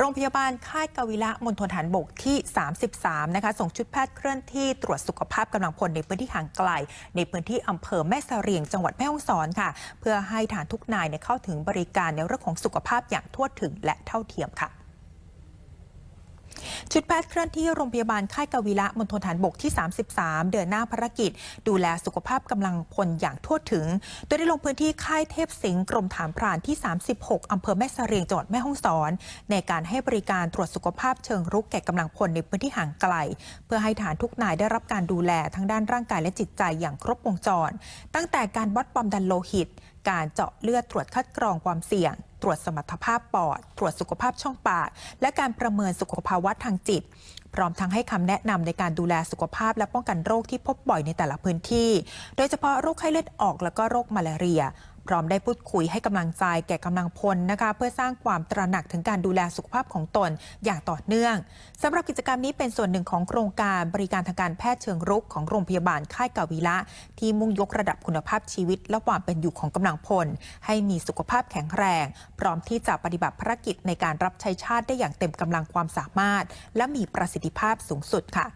โรงพยาบาลค่ายกวิละมณฑลฐานบกที่ 33 นะคะ ส่งชุดแพทย์เคลื่อนที่ตรวจสุขภาพกำลังพลในพื้นที่ห่างไกล ในพื้นที่อำเภอแม่เสรียงจังหวัดแม่ฮ่องสอนค่ะ เพื่อให้ฐานทุกนายเนี่ยเข้าถึงบริการในเรื่องของสุขภาพอย่างทั่วถึงและเท่าเทียมค่ะ ชุดแพทย์เคลื่อนที่โรงพยาบาลค่ายกวิละมณฑลฐานบกที่ 33 เดินหน้าภารกิจ ดูแลสุขภาพกำลังพลอย่างทั่วถึง โดยได้ลงพื้นที่ค่ายเทพสิงห์กรมฐานพรานที่ 36 อำเภอแม่เสรียงจังหวัดแม่ฮ่องสอน ในการให้บริการตรวจสุขภาพเชิงรุกแก่กำลังพลในพื้นที่ห่างไกล เพื่อให้ฐานทุกนายได้รับการดูแลทั้งด้านร่างกายและจิตใจอย่างครบวงจร ตั้งแต่การวัดความดันโลหิต การเจาะเลือดตรวจคัดกรองความเสี่ยง ตรวจสมรรถภาพปอด ตรวจสุขภาพช่องปาก และการประเมินสุขภาวะทางจิต พร้อมทั้งให้คำแนะนำในการดูแลสุขภาพและป้องกันโรคที่พบบ่อยในแต่ละพื้นที่ โดยเฉพาะโรคไข้เลือดออกและก็โรคมาลาเรีย พร้อมได้พูดคุยให้กำลังใจแก่กำลังพลนะคะเพื่อสร้างความตระหนักถึงการดูแลสุขภาพของตนอย่างต่อเนื่องสำหรับกิจกรรมนี้เป็นส่วนหนึ่งของโครงการบริการทางการแพทย์เชิงรุกของโรงพยาบาลค่ายกาวิละ ที่มุ่งยกระดับคุณภาพชีวิต และความเป็นอยู่ของกำลังพล ให้มีสุขภาพแข็งแรง พร้อมที่จะปฏิบัติภารกิจในการรับใช้ชาติได้อย่างเต็มกำลังความสามารถ และมีประสิทธิภาพสูงสุดค่ะ